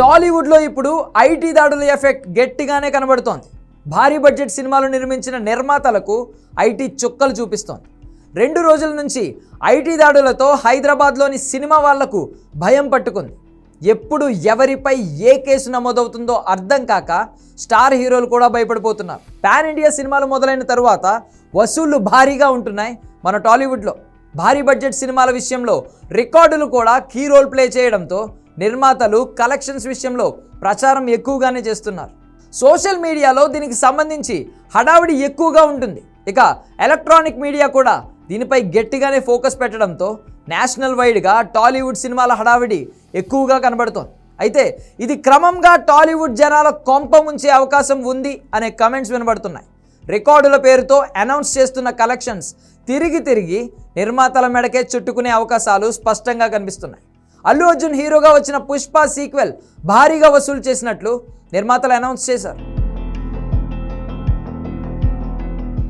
టాలీవుడ్లో ఇప్పుడు ఐటీ దాడుల ఎఫెక్ట్ గట్టిగానే కనబడుతోంది. భారీ బడ్జెట్ సినిమాలు నిర్మించిన నిర్మాతలకు ఐటీ చుక్కలు చూపిస్తోంది. రెండు రోజుల నుంచి ఐటీ దాడులతో హైదరాబాద్లోని సినిమా వాళ్ళకు భయం పట్టుకుంది. ఎప్పుడు ఎవరిపై ఏ కేసు నమోదవుతుందో అర్థం కాక స్టార్ హీరోలు కూడా భయపడిపోతున్నారు. పాన్ ఇండియా సినిమాలు మొదలైన తరువాత వసూళ్ళు భారీగా ఉంటున్నాయి మన టాలీవుడ్లో. భారీ బడ్జెట్ సినిమాల విషయంలో రికార్డులు కూడా కీ రోల్ ప్లే చేయడంతో నిర్మాతలు కలెక్షన్స్ విషయంలో ప్రచారం ఎక్కువగానే చేస్తున్నారు. సోషల్ మీడియాలో దీనికి సంబంధించి హడావిడి ఎక్కువగా ఉంటుంది. ఇక ఎలక్ట్రానిక్ మీడియా కూడా దీనిపై గట్టిగానే ఫోకస్ పెట్టడంతో నేషనల్ వైడ్గా టాలీవుడ్ సినిమాల హడావిడి ఎక్కువగా కనబడుతోంది. అయితే ఇది క్రమంగా టాలీవుడ్ జనాల కొంప ముంచే అవకాశం ఉంది అనే కమెంట్స్ వినబడుతున్నాయి. రికార్డుల పేరుతో అనౌన్స్ చేస్తున్న కలెక్షన్స్ తిరిగి తిరిగి నిర్మాతల మెడకే చుట్టుకునే అవకాశాలు స్పష్టంగా కనిపిస్తున్నాయి. అల్లు అర్జున్ హీరోగా వచ్చిన పుష్ప సీక్వెల్ భారీగా వసూలు చేసినట్లు నిర్మాతలు అనౌన్స్ చేశారు.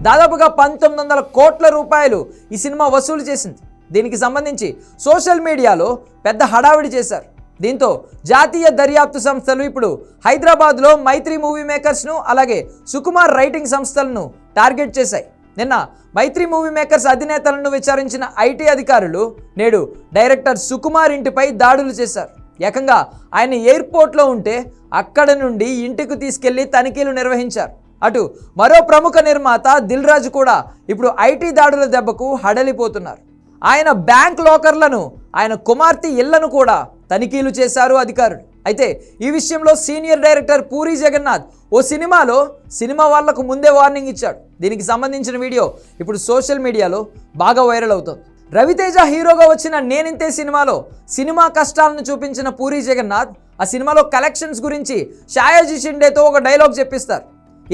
దాదాపుగా పంతొమ్మిది వందల కోట్ల రూపాయలు ఈ సినిమా వసూలు చేసింది. దీనికి సంబంధించి సోషల్ మీడియాలో పెద్ద హడావిడి చేశారు. దీంతో జాతీయ దర్యాప్తు సంస్థలు ఇప్పుడు హైదరాబాద్లో మైత్రి మూవీ మేకర్స్ను అలాగే సుకుమార్ రైటింగ్ సంస్థలను టార్గెట్ చేశాయి. నిన్న మైత్రి మూవీ మేకర్స్ అధినేతలను విచారించిన ఐటీ అధికారులు నేడు డైరెక్టర్ సుకుమార్ ఇంటిపై దాడులు చేశారు. ఏకంగా ఆయన ఎయిర్పోర్ట్లో ఉంటే అక్కడ నుండి ఇంటికి తీసుకెళ్ళి తనిఖీలు నిర్వహించారు. అటు మరో ప్రముఖ నిర్మాత దిల్ రాజు కూడా ఇప్పుడు ఐటీ దాడుల దెబ్బకు హడలిపోతున్నారు. ఆయన బ్యాంక్ లాకర్లను ఆయన కుమార్తె ఇళ్ళను కూడా తనిఖీలు చేశారు అధికారులు. అయితే ఈ విషయంలో సీనియర్ డైరెక్టర్ పూరి జగన్నాథ్ ఓ సినిమాలో సినిమా వాళ్ళకు ముందే వార్నింగ్ ఇచ్చాడు. దీనికి సంబంధించిన వీడియో ఇప్పుడు సోషల్ మీడియాలో బాగా వైరల్ అవుతుంది. రవితేజ హీరోగా వచ్చిన నేనింతే సినిమాలో సినిమా కష్టాలను చూపించిన పూరి జగన్నాథ్ ఆ సినిమాలో కలెక్షన్స్ గురించి షాయాజీ షిండేతో ఒక డైలాగ్ చెప్పిస్తారు.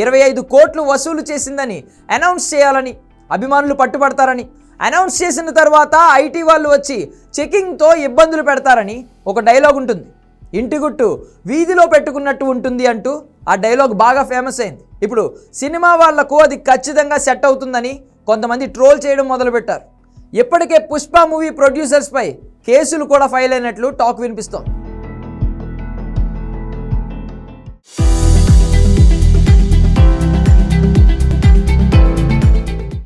ఇరవై ఐదు కోట్లు వసూలు చేసిందని అనౌన్స్ చేయాలని అభిమానులు పట్టుబడతారని అనౌన్స్ చేసిన తర్వాత ఐటీ వాళ్ళు వచ్చి చెకింగ్తో ఇబ్బందులు పెడతారని ఒక డైలాగ్ ఉంటుంది. ఇంటి గుట్టు వీధిలో పెట్టుకున్నట్టు ఉంటుంది అంటూ ఆ డైలాగ్ బాగా ఫేమస్ అయింది. ఇప్పుడు సినిమా వాళ్ళకు అది ఖచ్చితంగా సెట్ అవుతుందని కొంతమంది ట్రోల్ చేయడం మొదలుపెట్టారు. ఇప్పటికే పుష్ప మూవీ ప్రొడ్యూసర్స్పై కేసులు కూడా ఫైల్ అయినట్లు టాక్ వినిపిస్తోంది.